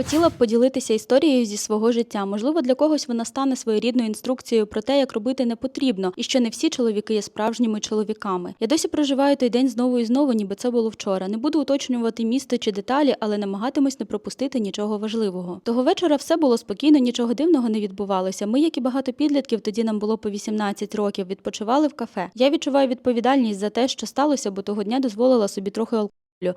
Хотіла б поділитися історією зі свого життя. Можливо, для когось вона стане своєрідною інструкцією про те, як робити не потрібно, і що не всі чоловіки є справжніми чоловіками. Я досі проживаю той день знову і знову, ніби це було вчора. Не буду уточнювати місто чи деталі, але намагатимусь не пропустити нічого важливого. Того вечора все було спокійно, нічого дивного не відбувалося. Ми, як і багато підлітків, тоді нам було по 18 років, відпочивали в кафе. Я відчуваю відповідальність за те, що сталося, бо того дня дозволила собі трохи алкоголю.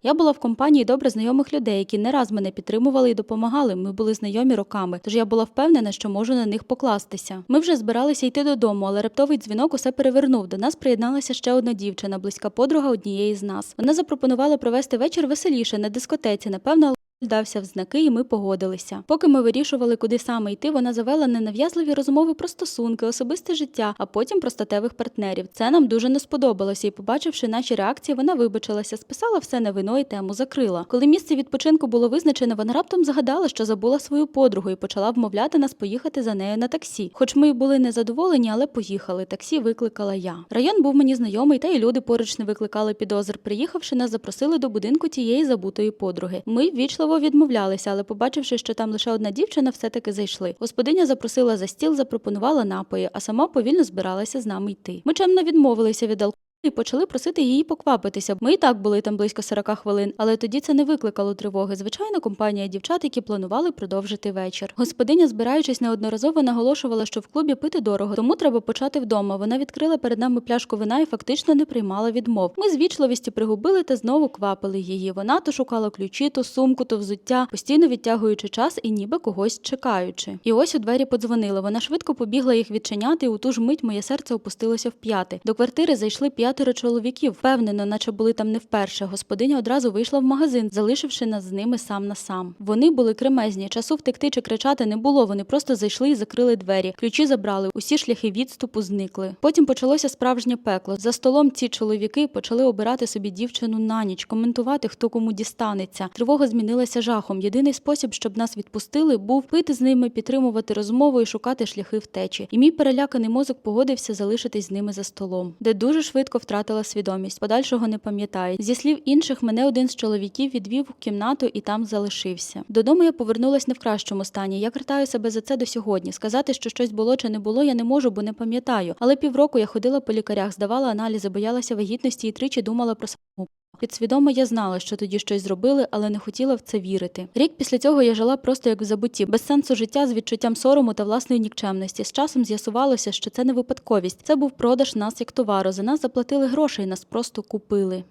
Я була в компанії добре знайомих людей, які не раз мене підтримували і допомагали. Ми були знайомі роками, тож я була впевнена, що можу на них покластися. Ми вже збиралися йти додому, але раптовий дзвінок усе перевернув. До нас приєдналася ще одна дівчина, близька подруга однієї з нас. Вона запропонувала провести вечір веселіше на дискотеці. Напевно, Дався в знаки, і ми погодилися. Поки ми вирішували, куди саме йти, вона завела ненав'язливі розмови про стосунки, особисте життя, а потім про статевих партнерів. Це нам дуже не сподобалося, і, побачивши наші реакції, вона вибачилася, списала все на вино і тему закрила. Коли місце відпочинку було визначене, вона раптом згадала, що забула свою подругу і почала вмовляти нас поїхати за нею на таксі. Хоч ми й були незадоволені, але поїхали. Таксі викликала я. Район був мені знайомий, та й люди поруч не викликали підозр. Приїхавши, нас запросили до будинку тієї забутої подруги. Ми ввічливо відмовлялися, але побачивши, що там лише одна дівчина, все-таки зайшли. Господиня запросила за стіл, запропонувала напої, а сама повільно збиралася з нами йти. Ми чемно відмовилися від алкоголю. І почали просити її поквапитися. Ми і так були там близько 40 хвилин, але тоді це не викликало тривоги. Звичайна компанія дівчат, які планували продовжити вечір. Господиня, збираючись неодноразово, наголошувала, що в клубі пити дорого, тому треба почати вдома. Вона відкрила перед нами пляшку вина і фактично не приймала відмов. Ми з вічливості пригубили та знову квапили її. Вона то шукала ключі, то сумку, то взуття, постійно відтягуючи час і ніби когось чекаючи. І ось у двері подзвонили. Вона швидко побігла їх відчиняти, і у ту ж мить моє серце опустилося в п'яти. До квартири зайшли п'ятеро чоловіків, впевнено, наче були там не вперше. Господиня одразу вийшла в магазин, залишивши нас з ними сам на сам. Вони були кремезні. Часу втекти чи кричати не було. Вони просто зайшли і закрили двері. Ключі забрали, усі шляхи відступу зникли. Потім почалося справжнє пекло. За столом ці чоловіки почали обирати собі дівчину на ніч, коментувати, хто кому дістанеться. Тривога змінилася жахом. Єдиний спосіб, щоб нас відпустили, був пити з ними, підтримувати розмову і шукати шляхи втечі. І мій переляканий мозок погодився залишитись з ними за столом, де дуже швидко втратила свідомість. Подальшого не пам'ятаю. Зі слів інших, мене один з чоловіків відвів у кімнату і там залишився. Додому я повернулась не в кращому стані. Я картаю себе за це до сьогодні. Сказати, що щось було чи не було, я не можу, бо не пам'ятаю. Але півроку я ходила по лікарях, здавала аналізи, боялася вагітності і тричі думала про саму. Підсвідомо я знала, що тоді щось зробили, але не хотіла в це вірити. Рік після цього я жила просто як в забутті, без сенсу життя з відчуттям сорому та власної нікчемності. З часом з'ясувалося, що це не випадковість. Це був продаж нас як товару. За нас заплатили гроші і нас просто купили.